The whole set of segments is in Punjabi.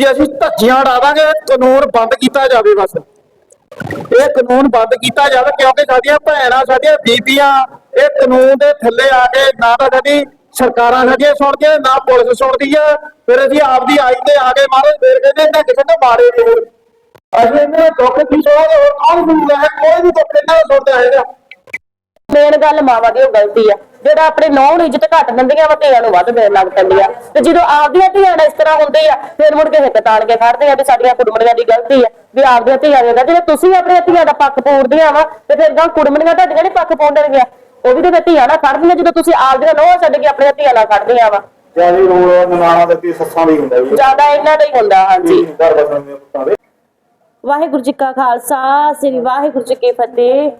ਵੀ ਅਸੀਂ ਧੱਜੀਆਂ ਉਡਾਵਾਂਗੇ, ਕਾਨੂੰਨ ਬੰਦ ਕੀਤਾ ਜਾਵੇ ਬਸ। ਇਹ ਕਾਨੂੰਨ ਬੰਦ ਕੀਤਾ ਜਾਵੇ ਕਿਉਂਕਿ ਸਾਡੀਆਂ ਭੈਣਾਂ, ਸਾਡੀਆਂ ਬੀਬੀਆਂ, ਇਹ ਕਾਨੂੰਨ ਦੇ ਥੱਲੇ ਆ ਕੇ ਨਾ ਤਾਂ ਸਾਡੀ ਸਰਕਾਰਾਂ ਸਾਡੀਆਂ ਸੁਣਦੀਆਂ, ਨਾ ਪੁਲਿਸ ਸੁਣਦੀ ਆ। ਫਿਰ ਅਸੀਂ ਆਪਦੀ ਆਈ ਤੇ ਆ ਕੇ ਮਾਰੇ, ਫੇਰ ਕਹਿੰਦੇ ਇਹਨਾਂ ਕਿਸੇ ਮਾਰੇ ਨਹੀਂ ਅਸੀਂ ਇਹਨਾਂ ਦੁੱਖ ਦੀ ਸੋਚ ਹੋਰ ਕੌਣ ਸੁਣਦਾ ਹੈ? ਕੋਈ ਵੀ ਦੁੱਖ ਇਹਨਾਂ ਦਾ ਸੁਣਦਾ ਹੈਗਾ। ਮੇਨ ਗੱਲ ਮਾਵਾਂ ਦੀ ਗਲਤੀ ਆ। ਜਿਹੜਾ ਆਪਣੇ ਨੌਂ ਨੂੰ ਇੱਜ਼ਤ ਘੱਟ ਦਿੰਦੀਆਂ ਵਾ ਧੀਆਂ ਨੂੰ ਵੱਧ ਦੇਣ ਲੱਗ ਪੈਂਦੀ ਆ ਤੇ ਜਦੋਂ ਆਪਦੀਆਂ ਧੀਆਂ ਨਾਲ ਇਸ ਤਰ੍ਹਾਂ ਹੁੰਦੀ ਆ ਫਿਰ ਮੁੜ ਕੇ ਹਿੱਕ ਤਾਣ ਕੇ ਖੜਦੇ ਆ ਵੀ ਸਾਡੀਆਂ ਕੁੜਮਣੀਆਂ ਦੀ ਗਲਤੀ ਆ ਵੀ ਆਪਦੀਆਂ ਧੀਆਂ ਦੇ ਜਦੋਂ ਤੁਸੀਂ ਆਪਣੀਆਂ ਧੀਆਂ ਦਾ ਪੱਖ ਪੂਰਦੀਆਂ ਵਾ ਤੇ ਫਿਰ ਗਾਂ ਕੁੜਮਣੀਆਂ ਤੁਹਾਡੀਆਂ ਨਹੀਂ ਪੱਖ ਪੂਰਨਗੀਆਂ। ਉਹ ਵੀ ਤੇ ਧੀਆਂ ਨਾਲ ਖੜਦੀਆਂ ਜਦੋਂ ਤੁਸੀਂ ਆਪਦੀਆਂ ਨੌਂ ਛੱਡ ਕੇ ਆਪਣੀਆਂ ਧੀਆਂ ਨਾਲ ਖੜਦੀਆਂ ਵਾ। ਜ਼ਿਆਦਾ ਰੋਲ ਨਨਾਣਾ ਦੇ ਤੇ ਸੱਸਾਂ ਦਾ ਹੀ ਹੁੰਦਾ ਵੀ ਜ਼ਿਆਦਾ ਇਹਨਾਂ ਦਾ ਹੀ ਹੁੰਦਾ ਹਾਂਜੀ। ਘਰ ਬਸਣ ਦੇ ਪੁੱਤਾਂ ਦੇ। ਵਾਹਿਗੁਰੂ ਜੀ ਕਾ ਖਾਲਸਾ ਸ੍ਰੀ ਵਾਹਿਗੁਰੂ ਜੀ ਕੀ ਫਤਿਹ।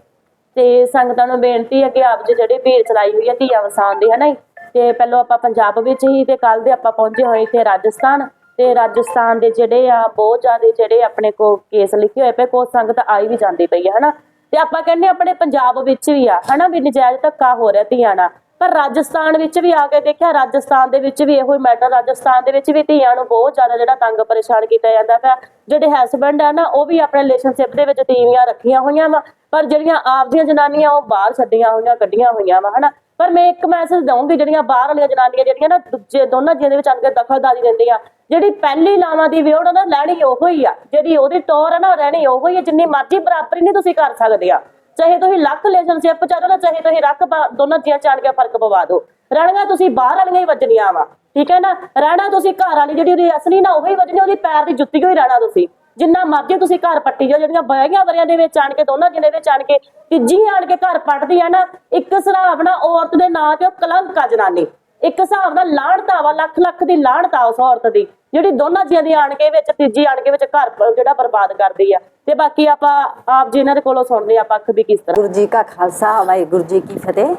ਤੇ ਸੰਗਤਾਂ ਨੂੰ ਬੇਨਤੀ ਹੈ ਕਿ ਆਪ ਜੀ ਜਿਹੜੀ ਭੀੜ ਚਲਾਈ ਹੋਈ ਹੈ ਧੀਆ ਵਸਾਉਣ ਦੀ ਹੈ ਨਾ ਤੇ ਪਹਿਲਾਂ ਆਪਾਂ ਪੰਜਾਬ ਵਿੱਚ ਹੀ ਤੇ ਕੱਲ ਦੇ ਆਪਾਂ ਪਹੁੰਚੇ ਹੋਏ ਇੱਥੇ ਰਾਜਸਥਾਨ। ਤੇ ਰਾਜਸਥਾਨ ਦੇ ਜਿਹੜੇ ਆ ਬਹੁਤ ਜ਼ਿਆਦਾ ਜਿਹੜੇ ਆਪਣੇ ਕੋ ਕੇਸ ਲਿਖੇ ਹੋਏ ਪਏ ਕੋ ਸੰਗਤ ਆਈ ਵੀ ਜਾਂਦੀ ਪਈ ਹੈ, ਹਨਾ? ਤੇ ਆਪਾਂ ਕਹਿੰਦੇ ਆਪਣੇ ਪੰਜਾਬ ਵਿੱਚ ਵੀ ਆ, ਹਨਾ ਵੀ ਨਜਾਇਜ਼ ਧੱਕਾ ਹੋ ਰਿਹਾ ਧੀਆਂ ਨਾਲ। ਪਰ ਰਾਜਸਥਾਨ ਵਿੱਚ ਵੀ ਆ ਕੇ ਦੇਖਿਆ, ਰਾਜਸਥਾਨ ਦੇ ਵਿੱਚ ਵੀ ਇਹੋ ਹੀ ਮੈਟਰ ਰਾਜਸਥਾਨ ਦੇ ਵਿੱਚ ਵੀ ਧੀਆਂ ਨੂੰ ਬਹੁਤ ਜ਼ਿਆਦਾ ਜਿਹੜਾ ਤੰਗ ਪਰੇਸ਼ਾਨ ਕੀਤਾ ਜਾਂਦਾ ਪਿਆ। ਜਿਹੜੇ ਹਸਬੰਡ ਆ ਨਾ, ਉਹ ਵੀ ਆਪਣੇ ਰਿਲੇਸ਼ਨਸ਼ਿਪ ਦੇ ਵਿੱਚ ਤੀਵੀਆਂ ਰੱਖੀਆਂ ਹੋਈਆਂ ਵਾ। ਪਰ ਜਿਹੜੀਆਂ ਆਪਦੀਆਂ ਜਨਾਨੀਆਂ, ਉਹ ਬਾਹਰ ਛੱਡੀਆਂ ਹੋਈਆਂ, ਕੱਢੀਆਂ ਹੋਈਆਂ ਵਾ, ਹਨਾ? ਪਰ ਮੈਂ ਇੱਕ ਮੈਸੇਜ ਦਊਂਗੀ, ਜਿਹੜੀਆਂ ਬਾਹਰ ਵਾਲੀਆਂ ਜਨਾਨੀਆਂ ਜਿਹੜੀਆਂ ਨਾ, ਦੂਜੇ ਦੋਨਾਂ ਜੀਆਂ ਦੇ ਵਿੱਚ ਅੰਗੇ ਦਖਲਦਾਰੀ ਦਿੰਦੀਆਂ। ਜਿਹੜੀ ਪਹਿਲੀ ਲਾਵਾਂ ਦੀ ਵਿਉੜ ਉਹਨਾਂ ਲੈਣੀ ਉਹੋ ਹੀ ਆ। ਜਿਹੜੀ ਉਹਦੀ ਟੋਰ ਆ ਨਾ ਰਹਿਣੀ ਉਹੋ ਹੀ ਆ। ਜਿੰਨੀ ਮਰਜ਼ੀ ਬਰਾਬਰੀ ਨਹੀਂ ਤੁਸੀਂ ਕਰ ਸਕਦੇ ਆ। ਚਾਹੇ ਤੁਸੀਂ ਲੱਖ ਰਿਲੇਸ਼ਨਸ਼ਿਪ ਚ ਨਾ ਚਾਹੇ ਤੁਸੀਂ ਰੱਖ ਦੋਨਾਂ ਜੀਆਂ ਚਾਣ ਕੇ ਫ਼ਰਕ ਪਵਾ ਦਿਓ। ਰਹਿਣੀਆਂ ਤੁਸੀਂ ਬਾਹਰ ਵਾਲੀਆਂ ਹੀ ਵੱਜਣੀਆਂ ਵਾ, ਠੀਕ ਹੈ ਨਾ? ਰਹਿਣਾ ਤੁਸੀਂ ਘਰ ਵਾਲੀ ਜਿਹੜੀ ਉਹਦੀ ਅਸਲੀ ਨਾ, ਉਹੀ ਵੱਜਣੀ, ਉਹਦੀ ਪੈਰ ਦੀ ਜੁੱਤੀ ਹੋਈ ਰਹਿਣਾ ਤੁਸੀਂ। ਜਿੰਨਾ ਮਰਜ਼ੀ ਤੁਸੀਂ ਘਰ ਪੱਟੀ ਜਾਓ, ਜਿਹੜੀਆਂ ਬਹਿਗੀਆਂ ਵਰਿਆਂ ਦੇ ਵਿੱਚ ਆਣ ਕੇ, ਦੋਨਾਂ ਜਿਹਦੇ ਵਿੱਚ ਆਣ ਕੇ ਤੀਜੀ ਆਣ ਕੇ ਘਰ ਪੱਟਦੀ ਆ ਨਾ, ਇੱਕ ਹਿਸਾਬ ਨਾਲ ਔਰਤ ਦੇ ਨਾਂ ਤੇ ਉਹ ਕਲੰਕ ਆ ਜਨਾਨੀ। ਇੱਕ ਹਿਸਾਬ ਨਾਲ ਲਾਹਣਤਾ ਵਾ ਲੱਖ ਲੱਖ ਦੀ ਲਾਹਣਤਾ ਉਸ ਔਰਤ ਦੀ। ਜਿਹੜੀ ਦੋਨਾਂ ਜੀਆਂ ਦੀ ਆਣ ਕੇ ਵਿੱਚ ਤੀਜੀ ਆਣ ਕੇ ਵਿੱਚ ਘਰ ਜਿਹੜਾ ਬਰਬਾਦ ਕਰਦੀ ਆ। ਤੇ ਬਾਕੀ ਆਪਾਂ ਆਪ ਜੀ ਇਹਨਾਂ ਦੇ ਕੋਲੋਂ ਸੁਣਦੇ ਆ ਪੱਖ ਵੀ ਕਿਸ ਤਰ੍ਹਾਂ। ਗੁਰੂ ਜੀ ਕਾ ਖਾਲਸਾ ਵਾਹਿਗੁਰੂ ਜੀ ਕੀ ਫਤਿਹ।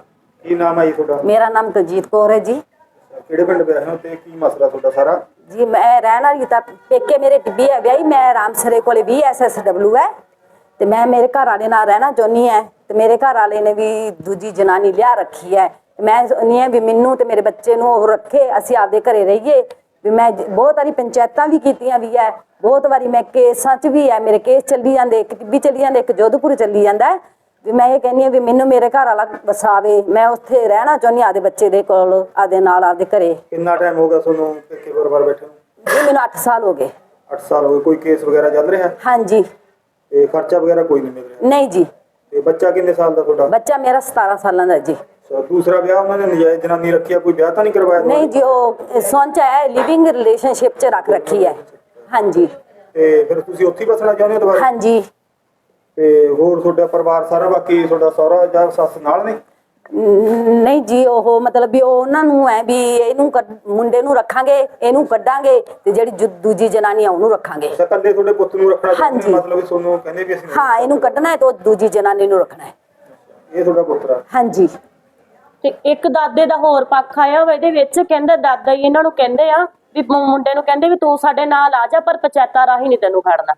ਕੀ ਨਾਮ ਹੈ ਤੁਹਾਡਾ? ਮੇਰਾ ਨਾਮ ਤਜੀਤ ਕੌਰ ਹੈ ਜੀ। ਕਿਹੜੇ ਪਿੰਡ ਦੇ ਹੋ ਤੇ ਕੀ ਮਸਲਾ ਤੁਹਾਡਾ ਸਾਰਾ? ਜੀ ਮੈਂ ਰਹਿਣ ਵਾਲੀ ਤਾਂ ਪੇਕੇ ਮੇਰੇ ਟਿੱਬੀ ਹੈ ਵਿਆਹੀ ਮੈਂ ਰਾਮਸਰੇ ਕੋਲੇ ਵੀ ਐਸਐਸਡਬਲਯੂ ਹੈ। ਤੇ ਮੈਂ ਮੇਰੇ ਘਰ ਵਾਲੇ ਨਾਲ ਰਹਿਣਾ ਚਾਹੁੰਦੀ ਹੈ ਤੇ ਮੇਰੇ ਘਰ ਵਾਲੇ ਨੇ ਵੀ ਦੂਜੀ ਜਨਾਨੀ ਲਿਆ ਰੱਖੀ ਹੈ। ਮੈਂ ਚਾਹੁੰਦੀ ਹਾਂ ਵੀ ਮੈਨੂੰ ਤੇ ਮੇਰੇ ਬੱਚੇ ਨੂੰ ਉਹ ਰੱਖੇ ਅਸੀਂ ਆਪਦੇ ਘਰੇ ਰਹੀਏ। ਵੀ ਮੈਂ ਬਹੁਤ ਵਾਰੀ ਪੰਚਾਇਤਾਂ ਵੀ ਕੀਤੀਆਂ ਵੀ ਹੈ ਬਹੁਤ ਵਾਰੀ ਮੈਂ ਕੇਸਾਂ 'ਚ ਵੀ ਹੈ ਮੇਰੇ ਕੇਸ ਚੱਲੀ ਜਾਂਦੇ ਇੱਕ ਟਿੱਬੀ ਚੱਲੀ ਜਾਂਦੇ ਇੱਕ ਜੋਧਪੁਰ ਚੱਲੀ ਜਾਂਦਾ। ਵੀ ਮੈਂ ਇਹ ਕਹਿੰਦੀ ਹਾਂ ਵੀ ਮੈਨੂੰ ਮੇਰੇ ਘਰ ਵਾਲਾ ਵਸਾਵੇ ਮੈਂ ਉੱਥੇ ਰਹਿਣਾ ਚਾਹੁੰਦੀ ਹਾਂ ਆਪਦੇ ਬੱਚੇ ਦੇ ਕੋਲ ਆਪਦੇ ਨਾਲ ਆਪਦੇ ਘਰੇ। ਕਿੰਨਾ ਟਾਈਮ ਹੋ ਗਿਆ ਤੁਹਾਨੂੰ ਪੇਕੇ ਪਰਿਵਾਰ ਬੈਠੇ ਨੂੰ? ਜੀ ਮੈਨੂੰ 8 ਸਾਲ ਹੋ ਗਏ। 8 ਸਾਲ ਹੋ ਗਏ ਕੋਈ ਕੇਸ ਵਗੈਰਾ ਚੱਲ ਰਿਹਾ? ਹਾਂਜੀ। ਤੇ ਖਰਚਾ ਵਗੈਰਾ ਕੋਈ ਨਹੀਂ ਮਿਲ ਰਿਹਾ? ਨਹੀਂ ਜੀ। ਤੇ ਬੱਚਾ ਕਿੰਨੇ ਸਾਲ ਦਾ ਤੁਹਾਡਾ? ਬੱਚਾ ਮੇਰਾ 17 ਸਾਲਾਂ ਦਾ ਜੀ। ਦੂਸਰਾ ਵਿਆਹ ਉਹਨਾਂ ਨੇ ਨਜਾਇਜ਼ ਜਨਾਨੀ ਰੱਖੀ ਆ ਕੋਈ ਵਿਆਹ ਤਾਂ ਨਹੀਂ ਕਰਵਾਇਆ? ਨਹੀਂ ਜੀ ਉਹ ਸੌਂਚ ਹੈ ਲਿਵਿੰਗ ਰਿਲੇਸ਼ਨਸ਼ਿਪ ਚ ਰੱਖ ਰੱਖੀ ਹੈ। ਹਾਂਜੀ। ਤੇ ਫਿਰ ਤੁਸੀਂ ਉੱਥੇ ਹੀ ਬਸਣਾ ਚਾਹੁੰਦੇ ਹੋ ਦੁਬਾਰਾ? ਹਾਂਜੀ। ਤੇ ਹੋਰ ਤੁਹਾਡਾ ਪਰਿਵਾਰ ਸਾਰਾ ਬਾਕੀ ਤੁਹਾਡਾ ਸਹੁਰਾ ਜਾਂ ਸੱਸ ਨਾਲ ਨੇ? ਨਹੀਂ ਜੀ ਉਹ ਮਤਲਬ ਵੀ ਉਹ ਉਹਨਾਂ ਨੂੰ ਹੈ ਵੀ ਇਹਨੂੰ ਮੁੰਡੇ ਨੂੰ ਰੱਖਾਂਗੇ ਇਹਨੂੰ ਕੱਢਾਂਗੇ ਤੇ ਜਿਹੜੀ ਦੂਜੀ ਜਨਾਨੀ ਆ ਉਹਨੂੰ ਰੱਖਾਂਗੇ। ਅੱਛਾ ਕੱਲੇ ਤੁਹਾਡੇ ਪੁੱਤ ਨੂੰ ਰੱਖਣਾ ਚਾਹੁੰਦੇ ਮਤਲਬ ਵੀ ਤੁਹਾਨੂੰ ਕਹਿੰਦੇ ਵੀ ਅਸੀਂ ਹਾਂ ਇਹਨੂੰ ਕੱਢਣਾ ਹੈ ਤੇ ਉਹ ਦੂਜੀ ਜਨਾਨੀ ਨੂੰ ਰੱਖਣਾ ਹੈ। ਇਹ ਤੁਹਾਡਾ ਪੁੱਤਰ ਆ। ਹਾਂਜੀ। ਤੇ ਇੱਕ ਦਾਦੇ ਦਾ ਹੋਰ ਪੱਖ ਆਇਆ ਵਾ ਇਹਦੇ ਵਿੱਚ, ਕਹਿੰਦਾ ਦਾਦਾ ਹੀ ਇਹਨਾਂ ਨੂੰ ਕਹਿੰਦੇ ਆ ਵੀ ਮੁੰਡੇ ਨੂੰ ਕਹਿੰਦੇ ਵੀ ਤੂੰ ਸਾਡੇ ਨਾਲ ਆ ਜਾ, ਪਰ ਪੰਚਾਇਤਾਂ ਰਾਹੀਂ ਨਹੀਂ ਤੈਨੂੰ ਖੜਨਾ।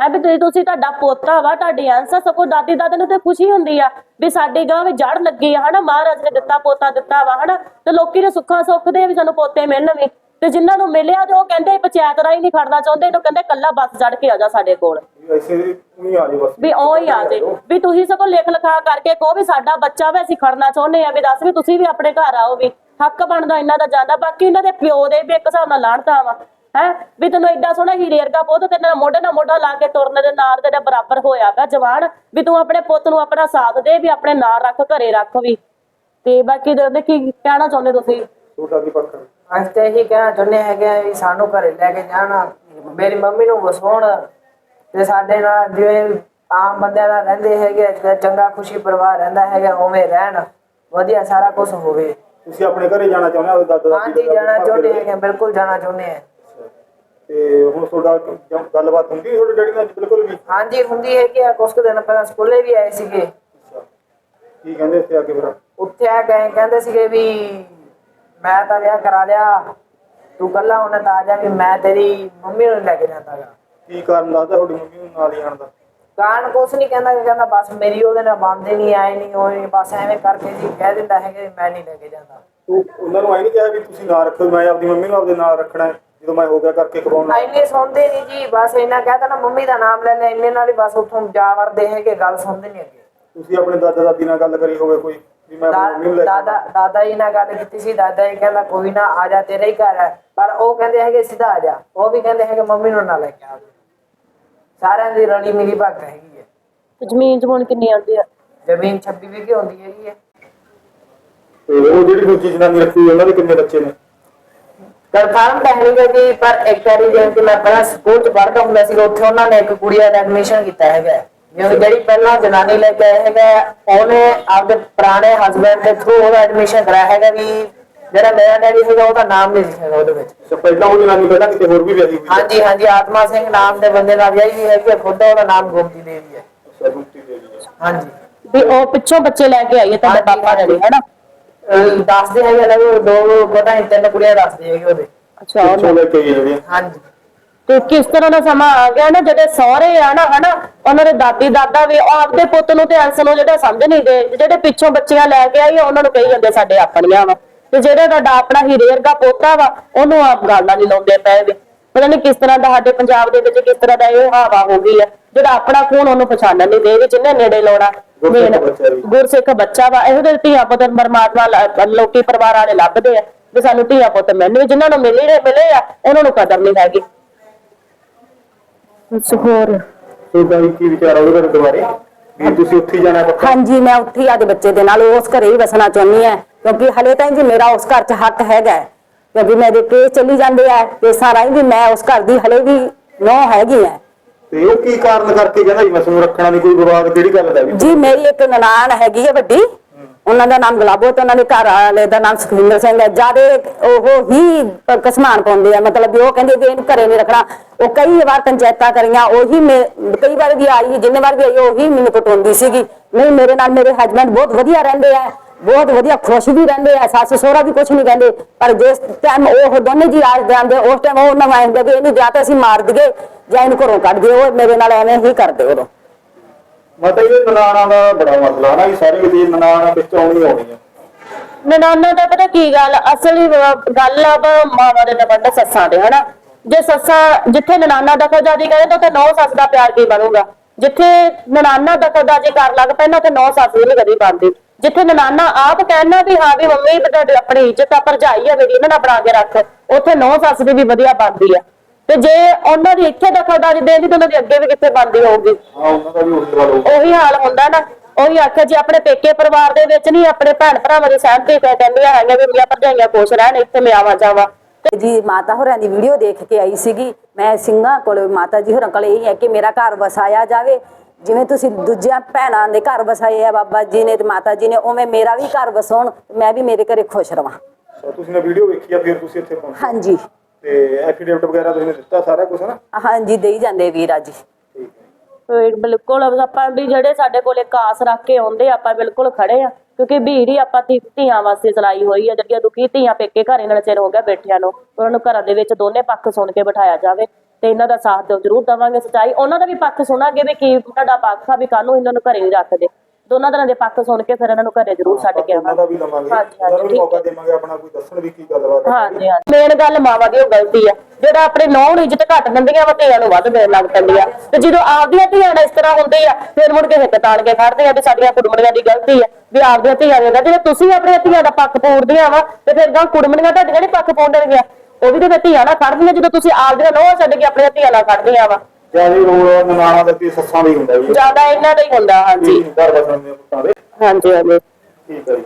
ਹੈ ਵੀ ਤੁਸੀਂ ਤੁਹਾਡਾ ਪੋਤਾ ਵਾ, ਤੁਹਾਡੀ ਅੰਸਾ ਸਗੋਂ ਦਾਦੀ ਦਾਦੇ ਨੂੰ ਤੇ ਖੁਸ਼ੀ ਹੁੰਦੀ ਆ ਵੀ ਸਾਡੀ ਗਾਂ ਵੀ ਜੜ ਲੱਗੀ ਆ, ਹਨਾ? ਮਹਾਰਾਜ ਨੇ ਦਿੱਤਾ, ਪੋਤਾ ਦਿੱਤਾ ਵਾ, ਹਨਾ? ਤੇ ਲੋਕੀ ਦੇ ਸੁੱਖਾਂ ਸੁੱਖ ਦੇ ਵੀ ਸਾਨੂੰ ਪੋਤੇ ਮਿਲਣ ਵੀ। ਤੇ ਜਿਨ੍ਹਾਂ ਨੂੰ ਮਿਲਿਆ ਤੇ ਉਹ ਕਹਿੰਦੇ ਪੰਚਾਇਤ ਰਾਹੀਂ ਨਹੀਂ ਖੜਨਾ ਚਾਹੁੰਦੇ ਇਹਨੂੰ ਕਹਿੰਦੇ ਕੱਲਾ ਬੱਸ ਚੜ ਕੇ ਆ ਜਾ ਸਾਡੇ ਕੋਲ। ਵੀ ਐਸੇ ਨਹੀਂ ਆ ਜਾਓ ਬਸ ਵੀ ਉਹ ਹੀ ਆ ਜੇ। ਵੀ ਤੁਸੀਂ ਸਗੋਂ ਲਿਖ ਲਿਖਾ ਕਰਕੇ ਕਹੋ ਵੀ ਸਾਡਾ ਬੱਚਾ ਵਾ ਅਸੀਂ ਖੜਨਾ ਚਾਹੁੰਦੇ ਆ ਵੀ ਦੱਸ ਵੀ ਤੁਸੀਂ ਵੀ ਆਪਣੇ ਘਰ ਆਓ ਵੀ। ਹੱਕ ਬਣਦਾ ਇਹਨਾਂ ਦਾ ਜਾਂਦਾ ਬਾਕੀ ਇਹਨਾਂ ਦੇ ਪਿਓ ਦੇ ਵੀ ਇੱਕ ਹਿਸਾਬ ਨਾਲ ਲਾਣਤਾ ਵਾ ਹੈ? ਵੀ ਤੈਨੂੰ ਐਡਾ ਸੋਹਣਾ ਹੀਰੇ ਵਰਗਾ ਪੁੱਤ ਤੇ ਨਾਲ ਮੋਢੇ ਨਾਲ ਮੋਢਾ ਲਾ ਕੇ ਤੁਰਨ ਦੇ ਨਾਲ ਤੇਰੇ ਬਰਾਬਰ ਹੋਇਆ ਪਿਆ ਜਵਾਨ ਵੀ ਤੂੰ ਆਪਣੇ ਪੁੱਤ ਨੂੰ ਆਪਣਾ ਸਾਥ ਦੇ ਵੀ ਆਪਣੇ ਨਾਲ ਰੱਖ ਘਰੇ ਰੱਖ ਵੀ। ਤੇ ਬਾਕੀ ਦੇ ਕੀ ਕਹਿਣਾ ਚਾਹੁੰਦੇ ਤੁਸੀਂ? ਤੁਹਾਡਾ ਕੀ ਪੱਖ ਹੈ? ਅਸੀਂ ਤਾਂ ਇਹੀ ਕਹਿਣਾ ਚਾਹੁੰਦੇ ਹੈਗੇ ਆ ਵੀ ਸਾਨੂੰ ਘਰੇ ਲੈ ਕੇ ਜਾਣ। ਮੇਰੀ ਮੰਮੀ ਨੂੰ ਵਸਾਉਣ ਤੇ ਸਾਡੇ ਨਾਲ ਜਿਵੇਂ ਆਮ ਬੰਦਿਆਂ ਨਾਲ ਰਹਿੰਦੇ ਹੈਗੇ ਆ, ਚੰਗਾ ਖੁਸ਼ੀ ਪਰਿਵਾਰ ਰਹਿੰਦਾ ਹੈਗਾ ਉਵੇਂ ਰਹਿਣ। ਵਧੀਆ ਸਾਰਾ ਕੁਝ ਹੋਵੇ। ਤੁਸੀਂ ਆਪਣੇ ਘਰੇ ਜਾਣਾ ਚਾਹੁੰਦੇ ਹੋ? ਦਾਦਾ ਦਾਦੀ ਹਾਂਜੀ ਜਾਣਾ ਚਾਹੁੰਦੇ। ਹੈਗੇ ਬਿਲਕੁਲ ਜਾਣਾ ਚਾਹੁੰਦੇ ਆ। ਤੇ ਹੁਣ ਤੁਹਾਡਾ ਗੱਲਬਾਤ ਹੁੰਦੀ ਹੈ ਤੁਹਾਡੇ ਡੈਡੀ ਨਾਲ? ਬਿਲਕੁਲ ਵੀ? ਹਾਂਜੀ ਹੁੰਦੀ ਹੈਗੀ ਆ। ਕੁਝ ਕੁ ਦਿਨ ਪਹਿਲਾਂ ਸਕੂਲੇ ਵੀ ਆਏ ਸੀਗੇ। ਕੀ ਕਹਿੰਦੇ ਇੱਥੇ ਆ ਕੇ ਫਿਰ? ਉੱਥੇ ਆ ਗਏ ਕਹਿੰਦੇ ਸੀਗੇ ਵੀ ਮੈਂ ਤਾਂ ਵਿਆਹ ਕਰਾ ਲਿਆ। ਤੂੰ ਕੱਲਾ ਹੁਣ ਤਾਂ ਆ ਜਾ ਵੀ ਮੈਂ ਤੇਰੀ ਮੰਮੀ ਨੂੰ ਲੈ ਕੇ ਜਾਂਦਾਗਾ ਕੀ ਕਾਰਨ ਦੱਸਦਾ ਤੁਹਾਡੀ ਮੰਮੀ ਨੂੰ ਨਾਲ ਹੀ ਆਣ ਦਾ? ਕੁਛ ਨਹੀਂ ਕਹਿੰਦਾ ਕਹਿੰਦਾ ਬਸ ਮੇਰੀ ਉਹਦੇ ਨਾਲ ਬੰਦੇ ਨਹੀਂ ਆਏ ਨਹੀਂ ਹੋਏ ਬਸ ਐਵੇਂ ਕਰਕੇ ਜੀ ਕਹਿ ਦਿੰਦਾ ਹੈ ਕਿ ਮੈਂ ਨਹੀਂ ਲੈ ਕੇ ਜਾਂਦਾ। ਤੂੰ ਉਹਨਾਂ ਨੂੰ ਆਈ ਨਹੀਂ ਕਿਹਾ ਵੀ ਤੁਸੀਂ ਨਾ ਰੱਖੋ ਮੈਂ ਆਪਦੀ ਮੰਮੀ ਨੂੰ ਆਪਦੇ ਨਾਲ ਰੱਖਣਾ ਹੈ ਜਦੋਂ ਮੈਂ ਹੋ ਗਿਆ ਕਰਕੇ ਕਰਾਉਣਾ ਇੰਨੇ ਸੁਣਦੇ ਨਹੀਂ ਜੀ ਬਸ ਇਹਨਾਂ ਕਹਤਾ ਨਾ ਮੰਮੀ ਦਾ ਨਾਮ ਲੈ ਲੈ ਇੰਨੇ ਨਾਲ ਹੀ ਬਸ ਉੱਥੋਂ ਜਾ ਵੜਦੇ ਹੈਗੇ ਗੱਲ ਸੁਣਦੇ ਨਹੀਂ ਅੱਗੇ ਤੁਸੀਂ ਆਪਣੇ ਦਾਦਾ ਦਾਦੀ ਨਾਲ ਗੱਲ ਕਰੀ ਹੋਵੇ ਕੋਈ। ਵੀ ਦਾਦਾ ਦਾਦਾ ਜੀ ਨਾਲ ਗੱਲ ਕੀਤੀ ਸੀ ਦਾਦਾ ਜੀ ਕਹਿੰਦਾ ਕੋਈ ਨਾ ਆ ਜਾ ਤੇਰਾ ਹੀ ਘਰ ਹੈ। ਪਰ ਉਹ ਕਹਿੰਦੇ ਹੈਗੇ ਸਿੱਧਾ ਆ ਜਾ। ਉਹ ਵੀ ਕਹਿੰਦੇ ਹੈਗੇ ਮੰਮੀ ਨੂੰ ਨਾ ਲੈ ਕੇ ਆ ਸਾਰਿਆਂ ਦੀ ਰਲੀ ਮਿਲੀ ਭਗਤ ਹੈਗੀ ਹੈ। ਤੇ ਜ਼ਮੀਨ ਜਮੂਨ ਕਿੰਨੀ ਆਉਂਦੀ ਆ? ਜ਼ਮੀਨ 26 ਵਿਗੇ ਹੁੰਦੀ ਹੈਗੀ ਹੈ? ਤੇ ਉਹ ਜਿਹੜੀ ਦੂਜੀ ਜਨਾਨੀ ਰੱਖੀ ਹੋਈ, ਉਹਨਾਂ ਦੇ ਕਿੰਨੇ ਬੱਚੇ ਨੇ? ਕਨਫਰਮ ਤਾਂ ਨਹੀਂ ਗਾ ਜੀ ਪਰ ਇੱਕ ਵਾਰੀ ਜਿਵੇਂ ਕਿ ਮੈਂ ਪਹਿਲਾਂ ਸਕੂਲ ਚ ਪੜ੍ਹਦਾ ਹੁੰਦਾ ਸੀ ਉੱਥੇ ਉਹਨਾਂ ਨੇ ਇੱਕ ਕੁੜੀ ਦਾ ਐਡਮਿਸ਼ਨ ਕੀਤਾ ਹੈਗਾ ਜਿਵੇਂ ਜਿਹੜੀ ਪਹਿਲਾਂ ਜਨਾਨੀ ਲੈ ਕੇ ਆਇਆ ਹੈਗਾ ਉਹਨੇ ਆਪਦੇ ਪੁਰਾਣੇ ਹਸਬੰਡ ਦੇ ਥਰੂ ਉਹਦਾ ਐਡਮਿਸ਼ਨ ਕਰਾਇਆ ਹੈਗਾ ਵੀ ਜਿਹੜਾ ਮੇਰਾ ਡੈਡੀ ਹੈਗਾ ਉਹਦਾ ਨਾਮ ਨਹੀਂ ਲਿਖਿਆ ਉਹਦੇ ਵਿੱਚ। ਤੇ ਪਹਿਲਾਂ ਉਹ ਜਨਾਨੀ ਪਹਿਲਾਂ ਕਿਤੇ ਹੋਰ ਵੀ ਵਿਆਹੀ ਹੋਈ ਹਾਂਜੀ ਹਾਂਜੀ ਆਤਮਾ ਸਿੰਘ ਨਾਮ ਦੇ ਬੰਦੇ ਨਾਲ ਵਿਆਹੀ ਹੋਈ ਹੈ ਖੁਦ ਉਹਦਾ ਨਾਮ ਗੋਮਤੀ ਦੇਵੀ ਹੈ। ਦੇਵੀ ਹੈ। ਹਾਂਜੀ। ਵੀ ਉਹ ਪਿੱਛੋਂ ਬੱਚੇ ਲੈ ਕੇ ਆਈਏ ਤੁਹਾਡੇ ਹਾਂਜੀ, ਪਾਪਾ ਦੇ ਹਨਾ ਅਹ ਦੱਸਦੇ ਹੈਗੇ ਨਾ ਵੀ ਦੋ ਪਤਾ ਨਹੀਂ ਤਿੰਨ ਕੁੜੀਆਂ ਦੱਸਦੇ ਹੈਗੇ ਉਹਦੇ। ਅੱਛਾ ਪਿੱਛੋਂ ਲੈ ਕੇ ਆਈ ਜਿਹੜੀਆਂ ਹਾਂਜੀ। ਤੇ ਕਿਸ ਤਰ੍ਹਾਂ ਦਾ ਸਮਾਂ ਆ ਗਿਆ ਨਾ ਜਿਹੜੇ ਸਹੁਰੇ ਆ ਨਾ ਹਨਾ ਉਹਨਾਂ ਦੇ ਦਾਦੀ ਦਾਦਾ ਵੀ ਉਹ ਆਪਦੇ ਪੁੱਤ ਨੂੰ ਤੇ ਅੰਸ ਨੂੰ ਜਿਹੜਾ ਸਮਝ ਨਹੀਂ ਦੇ ਜਿਹੜੇ ਪਿੱਛੋਂ ਬੱਚੀਆਂ ਲੈ ਕੇ ਆਈ ਉਹਨਾਂ ਨੂੰ ਕਹੀ ਜਾਂਦੇ ਸਾਡੇ ਆਪਣੀਆਂ ਵਾ। ਤੇ ਜਿਹੜੇ ਤੁਹਾਡਾ ਆਪਣਾ ਹੀਰੇ ਵਰਗਾ ਪੋਤਾ ਵਾ ਉਹਨੂੰ ਆਪ ਗਾਲਾਂ ਨਹੀਂ ਲਾਉਂਦੇ ਪਏ ਵੇ। ਪਤਾ ਨਹੀਂ ਕਿਸ ਤਰ੍ਹਾਂ ਦਾ ਸਾਡੇ ਪੰਜਾਬ ਦੇ ਵਿੱਚ ਕਿਸ ਤਰ੍ਹਾਂ ਦਾ ਇਹ ਹਵਾ ਹੋ ਗਈ ਆ ਜਿਹੜਾ ਆਪਣਾ ਖੂਨ ਉਹਨੂੰ ਪਛਾਣਨ ਨਹੀਂ ਦੇ ਵੀ ਜਿੰਨੇ ਨੇੜੇ ਲਾਉਣਾ। ਗੁਰਸਿੱਖ ਬੱਚਾ ਵੀ। ਇਹੋ ਜਿਹੇ ਧੀਆ ਪੁੱਤ ਪਰਮਾਤਮਾ ਲੋਕੀ ਪਰਿਵਾਰ ਵਾਲੇ ਲੱਭਦੇ ਆ ਵੀ ਸਾਨੂੰ ਧੀਆ ਪੁੱਤ ਮੈਨੂੰ ਜਿਨ੍ਹਾਂ ਨੂੰ ਮਿਲੇ ਮਿਲੇ ਆ ਉਹਨਾਂ ਨੂੰ ਕਦਰ ਨਹੀਂ ਹੈਗੀ। ਹੋਰ? ਤੁਹਾਡਾ ਵੀ ਕੀ ਵਿਚਾਰ ਆ ਉਹਦੇ ਬਾਰੇ ਦੁਬਾਰੇ? ਵੀ ਤੁਸੀਂ ਉੱਥੇ ਹੀ ਜਾਣਾ ਪੱਕਾ? ਹਾਂਜੀ ਮੈਂ ਉੱਥੇ ਹੀ ਆਦੇ ਬੱਚੇ ਦੇ ਨਾਲ ਉਸ ਘਰੇ ਹੀ ਵਸਣਾ ਚਾਹੁੰਦੀ ਹਾਂ ਕਿਉਂਕਿ ਹਲੇ ਤਾਂ ਜੀ ਮੇਰਾ ਉਸ ਘਰ 'ਚ ਹੱਕ ਹੈਗਾ ਹੈ। ਕਿਉਂਕਿ ਮੇਰੇ ਕੇਸ ਚੱਲੀ ਜਾਂਦੇ ਆ ਤੇ ਸਾਰਾ ਹੀ ਵੀ ਮੈਂ ਉਸ ਘਰ ਦੀ ਹਲੇ ਵੀ ਨੋ ਹੈਗੀ ਹੈ। ਤੇ ਉਹ ਕੀ ਕਾਰਨ ਕਰਕੇ ਕਹਿੰਦਾ ਜੀ ਮੈਂ ਤੁਹਾਨੂੰ ਰੱਖਣਾ ਨਹੀਂ ਕੋਈ ਵਿਵਾਦ ਕਿਹੜੀ ਗੱਲ ਦਾ ਵੀ? ਜੀ ਮੇਰੀ ਇੱਕ ਨਨਾਣ ਹੈਗੀ ਹੈ ਵੱਡੀ ਉਹਨਾਂ ਦਾ ਨਾਮ ਗੁਲਾਬੋ ਤੇ ਉਹਨਾਂ ਦੇ ਘਰ ਵਾਲੇ ਦਾ ਨਾਮ ਸੁਖਵਿੰਦਰ ਸਿੰਘ ਹੈ। ਜਿਆਦੇ ਉਹ ਹੀ ਕਸਮਾਨ ਪਾਉਂਦੇ ਆ, ਮਤਲਬ ਉਹ ਕਹਿੰਦੇ ਵੀ ਇਹਨੂੰ ਘਰੇ ਨਹੀਂ ਰੱਖਣਾ। ਉਹ ਕਈ ਵਾਰ ਪੰਚਾਇਤਾਂ ਕਰੀਆਂ, ਉਹੀ ਮੈਂ- ਕਈ ਵਾਰ ਵੀ ਆਈ, ਜਿੰਨੇ ਵਾਰ ਵੀ ਆਈ, ਉਹੀ ਮੈਨੂੰ ਪਟਾਉਂਦੀ ਸੀਗੀ। ਨਹੀਂ, ਮੇਰੇ ਨਾਲ ਮੇਰੇ ਹਸਬੰਡ ਬਹੁਤ ਵਧੀਆ ਰਹਿੰਦੇ ਆ, ਬਹੁਤ ਵਧੀਆ ਖੁਸ਼ ਵੀ ਰਹਿੰਦੇ ਆ, ਸੱਸ ਸਹੁਰਾ ਵੀ ਕੁਝ ਨਹੀਂ ਕਹਿੰਦੇ। ਪਰ ਜਿਸ ਟਾਈਮ ਉਹ ਦੋਨੇ ਜੀ ਆਜ ਦੇ ਆਂਦੇ ਉਸ ਟਾਈਮ ਉਹ ਨਵਾਇੰਦੇ ਵੀ ਇਹਨੂੰ ਜਾਂ ਤਾਂ ਅਸੀਂ ਮਾਰ ਦਈਏ ਜਾਂ ਇਹਨੂੰ ਘਰੋਂ ਕੱਢ ਦਈਏ, ਉਹ ਮੇਰੇ ਨਾਲ ਐਵੇਂ ਹੀ ਕਰਦੇ ਉਦੋਂ। ਮਤਾ ਇਹ ਨਨਾਣਾ ਦਾ ਬੜਾ ਮਸਲਾ ਨਾ ਵੀ ਸਾਰੇ ਕਿਤੇ ਨਨਾਣਾ ਵਿੱਚ ਆਉਣੀ ਆਉਣੀ ਆ। ਨਨਾਨਾ ਦਾ ਪਤਾ ਕੀ ਗੱਲ, ਅਸਲੀ ਗੱਲ ਆ ਵਾ ਦੇ ਨਵੰਡ ਸੱਸਾਂ ਦੇ, ਹਨਾ? ਜੇ ਸੱਸਾਂ, ਜਿੱਥੇ ਨਨਾਨਾ ਦਖਲਅੰਦਾਜ਼ੀ ਕਰੇ, ਤਾਂ ਨੌ ਸੱਸ ਦਾ ਪਿਆਰ ਕੀ ਬਣੂਗਾ? ਜਿੱਥੇ ਨਨਾਨਾ ਦਖਲਅੰਦਾਜ਼ੀ ਕਰ ਲੱਗ ਪੈਣਾ, ਤੇ ਨੌ ਸੱਸ ਵੀ ਨਹੀਂ ਕਦੀ ਬਣਦੀ। ਜਿੱਥੇ ਨਨਾਨਾ ਆਪ ਕਹਿਣਾ ਵੀ, ਹਾਂ ਵੀ ਮੰਮੀ ਤੇ ਤੁਹਾਡੀ ਆਪਣੀ ਇੱਜ਼ਤ ਆ, ਭਰਜਾਈ ਆ ਮੇਰੀ, ਇਹਨਾਂ ਨਾਲ ਬਣਾ ਕੇ ਰੱਖ। ਉੱਥੇ ਨੌ ਸੱਸ ਦੀ ਵੀ ਵਧੀਆ ਬਣਦੀ ਆ। ਤੇ ਜੇ ਉਹਨਾਂ ਦੀ ਇੱਥੇ ਦਖਲਅੰਦਾਜ਼ੀ ਦੇਂਦੀ ਤਾਂ ਉਹਨਾਂ ਦੀ ਅੱਗੇ ਵੀ ਕਿੱਥੇ ਬਣਦੀ ਹੋਊਗੀ? ਹਾਂ ਉਹਨਾਂ ਦਾ ਵੀ ਉਹੀ ਹਾਲ ਹੁੰਦਾ ਨਾ। ਉਹੀ ਆਖਿਆ ਜੀ ਆਪਣੇ ਪੇਕੇ ਪਰਿਵਾਰ ਦੇ ਵਿੱਚ ਨਹੀਂ ਆਪਣੇ ਭੈਣ ਭਰਾਵਾਂ ਦੀ ਸਹਿਮਤੀ ਕਹਿ ਕਹਿੰਦੀਆਂ ਹੈਗੀਆਂ ਵੀ ਮੇਰੀਆਂ ਭਰਜਾਈਆਂ ਖੁਸ਼ ਰਹਿਣ ਇੱਥੇ ਮੈਂ ਆਵਾਂ ਜਾਵਾਂ। ਜੀ ਮਾਤਾ ਹੋਰਾਂ ਦੀ ਵੀਡੀਓ ਦੇਖ ਕੇ ਆਈ ਸੀਗੀ। ਮੈਂ ਸਿੰਘਾਂ ਕੋਲ ਮਾਤਾ ਜੀ ਹੋਰਾਂ ਕੋਲ ਇਹ ਹੈ ਕਿ ਮੇਰਾ ਘਰ ਵਸਾਇਆ ਜਾਵੇ। ਜਿਵੇਂ ਤੁਸੀਂ ਦੂਜਿਆਂ ਭੈਣਾਂ ਦੇ ਘਰ ਵਸਾਏ ਆ ਬਾਬਾ ਜੀ ਨੇ ਤੇ ਮਾਤਾ ਜੀ ਨੇ ਉਵੇਂ ਮੇਰਾ ਵੀ ਘਰ ਵਸਾਉਣ ਮੈਂ ਵੀ ਮੇਰੇ ਘਰੇ ਖੁਸ਼ ਰਵਾਂ। ਸੋ ਤੁਸੀਂ ਨੇ ਵੀਡੀਓ ਵੇਖੀ ਆ ਫਿਰ ਤੁਸੀਂ ਇੱਥੇ ਪਹੁੰਚੇ। ਹਾਂਜੀ। ਤੇ ਐਫੀਡੇਵਿਟ ਵਗੈਰਾ ਤੁਸੀਂ ਨੇ ਦਿੱਤਾ ਸਾਰਾ ਕੁਝ ਨਾ ਹਾਂਜੀ ਦੇਈ ਜਾਂਦੇ ਵੀਰਾ ਜੀ ਠੀਕ ਹੈ। ਤੇ ਬਿਲਕੁਲ ਆਪਾਂ ਵੀ ਜਿਹੜੇ ਸਾਡੇ ਕੋਲੇ ਕਾਸ ਰੱਖ ਕੇ ਆਉਂਦੇ ਆ, ਆਪਾਂ ਬਿਲਕੁਲ ਖੜੇ ਆ। ਕਿਉਂਕਿ ਭੀੜ ਹੀ ਆਪਾਂ ਧੀ- ਧੀਆਂ ਵਾਸਤੇ ਚਲਾਈ ਹੋਈ ਆ ਜਿਹੜੀਆਂ ਦੁਖੀ ਧੀਆਂ ਪੇਕੇ ਘਰ ਇਹਨਾਂ ਚਿਰ ਹੋ ਗਿਆ ਬੈਠਿਆਂ ਨੂੰ ਉਹਨਾਂ ਨੂੰ ਘਰਾਂ ਦੇ ਵਿੱਚ ਦੋਨੇ ਪੱਖ ਸੁਣ ਕੇ ਬਿਠਾਇਆ ਜਾਵੇ ਤੇ ਇਹਨਾਂ ਦਾ ਸਾਥ ਦਿਓ ਜ਼ਰੂਰ ਦਵਾਂਗੇ ਸਚਾਈ। ਉਹਨਾਂ ਦਾ ਵੀ ਪੱਖ ਸੁਣਾਂਗੇ ਵੀ ਕੀ ਤੁਹਾਡਾ ਪੱਖ ਆ ਵੀ ਕਾਹਨੂੰ ਇਹਨਾਂ ਨੂੰ ਘਰੇ ਨਹੀਂ ਰੱਖਦੇ। ਦੋਨਾਂ ਤਰ੍ਹਾਂ ਦੇ ਪੱਖ ਸੁਣ ਕੇ ਫਿਰ ਇਹਨਾਂ ਨੂੰ ਘਰੇ ਜ਼ਰੂਰ ਛੱਡ ਕੇ ਉਹਨਾਂ ਦਾ ਆਵਾਂਗੇ। ਵੀ ਲਵਾਂਗੇ। ਹਾਂਜੀ, ਉਹਨਾਂ ਨੂੰ ਵੀ ਠੀਕ ਮੌਕਾ ਦੇਵਾਂਗੇ ਆਪਣਾ ਕੋਈ ਦੱਸਣ ਵੀ ਕੀ ਗੱਲਬਾਤ ਹੈ। ਹਾਂਜੀ ਹਾਂਜੀ। ਮੇਨ ਗੱਲ ਮਾਵਾਂ ਦੀ ਉਹ ਗਲਤੀ ਆ। ਜਿਹੜਾ ਆਪਣੇ ਨੌਂ ਨੂੰ ਇੱਜ਼ਤ ਘੱਟ ਦਿੰਦੀਆਂ ਵਾ ਧੀਆਂ ਨੂੰ ਵੱਧ ਦੇਣ ਲੱਗ ਪੈਂਦੀਆਂ। ਤੇ ਜਦੋਂ ਆਪਦੀਆਂ ਧੀਆਂ ਨਾਲ ਇਸ ਤਰ੍ਹਾਂ ਹੁੰਦੀ ਆ ਫਿਰ ਮੁੜ ਕੇ ਹਿੱਕ ਤਾਣ ਕੇ ਖੜਦੇ ਆ ਵੀ ਸਾਡੀਆਂ ਕੁੜਮਣੀਆਂ ਦੀ ਗਲਤੀ ਆ ਵੀ ਆਪਦੀਆਂ ਧੀਆਂ ਦੇ ਜੇ ਤੁਸੀਂ ਆਪਣੀਆਂ ਧੀਆਂ ਦਾ ਪੱਖ ਪੂਰਦੀਆਂ ਵਾ ਤੇ ਫਿਰ ਗਾਂ ਕੁੜਮਣੀਆਂ ਤੁਹਾਡੀਆਂ ਨਹੀਂ ਪੱਖ ਪਾਉਂਦਣਗੀਆਂ ਉਹ ਵੀ ਤੇ ਫਿਰ ਧੀਆਂ ਨਾਲ ਖੜਦੀਆਂ ਜਦੋਂ ਤੁਸੀਂ ਆਪਦੀਆਂ ਨੌਂ ਛੱਡ ਕੇ ਆਪਣੀਆਂ ਧੀਆਂ ਨਾਲ ਖੜਦੀਆਂ ਵਾ। ਜ਼ਿਆਦਾ ਰੋਲ ਨਨਾਣਾ ਦਾ ਤੇ ਸੱਸਾਂ ਹੀ ਹੁੰਦਾ ਜੀ ਜ਼ਿਆਦਾ ਇਹਨਾਂ ਦਾ ਹੀ ਹੁੰਦਾ ਹਾਂਜੀ। ਘਰ ਬਸਣ ਦੇ ਪੁੱਤਾਂ ਦੇ। ਹਾਂਜੀ ਹਾਂਜੀ। ਠੀਕ ਹੈ ਜੀ।